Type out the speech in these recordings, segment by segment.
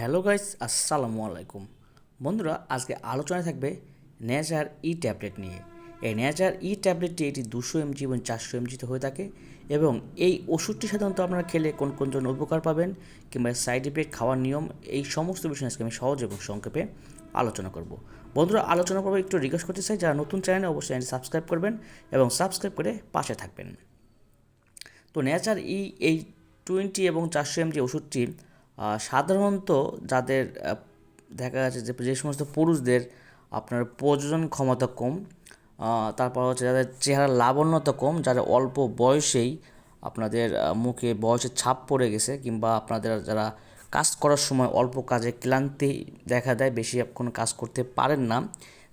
Hello guys, আসসালামু আলাইকুম। বন্ধুরা, আজকে আলোচনায় থাকবে নেচার ই ট্যাবলেট নিয়ে। এই নেচার ই ট্যাবলেটটি এটি দুশো এমজি এবং চারশো এমজিতে হয়ে থাকে এবং এই ওষুধটি সাধারণত আপনারা খেলে কোন কোন জন্য উপকার পাবেন কিংবা সাইড ইফেক্ট, খাওয়ার নিয়ম, এই সমস্ত বিষয় আজকে আমি সহজ এবং সংক্ষেপে আলোচনা করব। বন্ধুরা, আলোচনা করব একটু রিকোয়েস্ট করতে চাই, যারা নতুন চ্যানেলে অবশ্যই সাবস্ক্রাইব করবেন এবং সাবস্ক্রাইব করে পাশে থাকবেন। তো নেচার ই এই টোয়েন্টি এবং চারশো এমজি ওষুধটি সাধারণত যাদের দেখা যাচ্ছে যে যে সমস্ত পুরুষদের আপনার প্রজনন ক্ষমতা কম তারপর হচ্ছে যাদের চেহারা লাবণ্যতা কম, যারা অল্প বয়সেই আপনাদের মুখে বয়সের ছাপ পড়ে গেছে কিংবা আপনাদের যারা কাজ করার সময় অল্প কাজে ক্লান্তি দেখা দেয়, বেশি কোনো কাজ করতে পারেন না,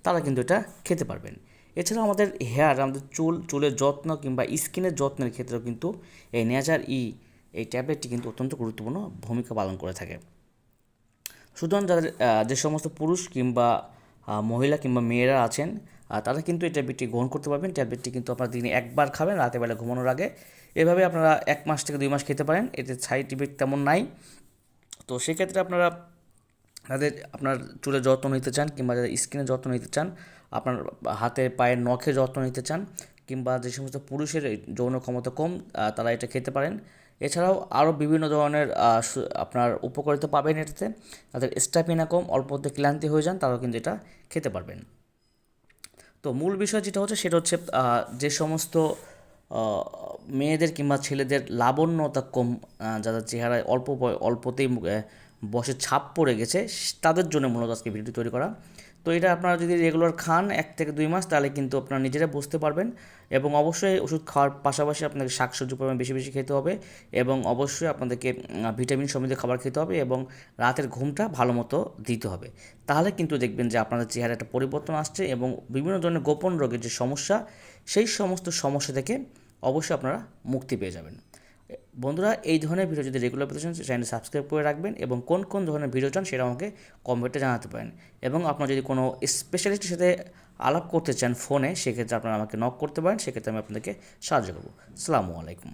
তারা কিন্তু এটা খেতে পারবেন। এছাড়াও আমাদের হেয়ার আমাদের চুল, চুলের যত্ন কিংবা স্কিনের যত্নের ক্ষেত্রেও কিন্তু এই নেচার ই এই ট্যাবলেটটি কিন্তু অত্যন্ত গুরুত্বপূর্ণ ভূমিকা পালন করে থাকে। সুতরাং যাদের যে সমস্ত পুরুষ কিংবা মহিলা কিংবা মেয়েরা আছেন তারা কিন্তু এই ট্যাবলেটটি গ্রহণ করতে পারবেন। ট্যাবলেটটি কিন্তু আপনারা দিনে একবার খাবেন রাতে বেলা ঘুমানোর আগে। এভাবে আপনারা এক মাস থেকে দুই মাস খেতে পারেন, এতে সাইড ইফেক্ট তেমন নাই। তো সেক্ষেত্রে আপনারা তাদের, আপনার চুলের যত্ন নিতে চান কিংবা যাদের স্কিনের যত্ন নিতে চান, আপনার হাতে পায়ের নখের যত্ন নিতে চান কিংবা যে সমস্ত পুরুষের যৌন ক্ষমতা কম তারা এটা খেতে পারেন। এছাড়াও আরও বিভিন্ন ধরনের আপনার উপকারিতা পাবেন এটাতে। তাদের স্ট্যামিনা কম অল্পতে ক্লান্তি হয়ে যান, তারাও কিন্তু এটা খেতে পারবেন। তো মূল বিষয় যেটা হচ্ছে, সেটা হচ্ছে যে সমস্ত মেয়েদের কিংবা ছেলেদের লাবণ্যতা কম যাদের চেহারায় অল্প অল্পতেই বসে ছাপ পড়ে গেছে, তাদের জন্য মূলত আজকে ভিডিও তৈরি করা। তো এটা আপনারা যদি রেগুলার খান এক থেকে দুই মাস, তাহলে কিন্তু আপনারা নিজেরা বুঝতে পারবেন এবং অবশ্যই ওষুধ খাওয়ার পাশাপাশি আপনাকে শাকসবজি পরিমাণ বেশি বেশি খেতে হবে এবং অবশ্যই আপনাদেরকে ভিটামিন সমৃদ্ধ খাবার খেতে হবে এবং রাতের ঘুমটা ভালো মতো দিতে হবে। তাহলে কিন্তু দেখবেন যে আপনাদের চেহারা একটা পরিবর্তন আসছে এবং বিভিন্ন ধরনের গোপন রোগের যে সমস্যা, সেই সমস্ত সমস্যা থেকে অবশ্যই আপনারা মুক্তি পেয়ে যাবেন। বন্ধুরা, এই ধরনের ভিডিও যদি রেগুলার পেতে চান চ্যানেল সাবস্ক্রাইব করে রাখবেন এবং কোন কোন ধরনের ভিডিও চান সেটা আমাকে কমেন্টে জানাতে পারেন। এবং আপনার যদি কোনো স্পেশালিস্টের সাথে আলাপ করতে চান ফোনে সেক্ষেত্রে আপনারা আমাকে নক করতে পারেন, সেক্ষেত্রে আমি আপনাদেরকে সাহায্য করব। সালামু আলাইকুম।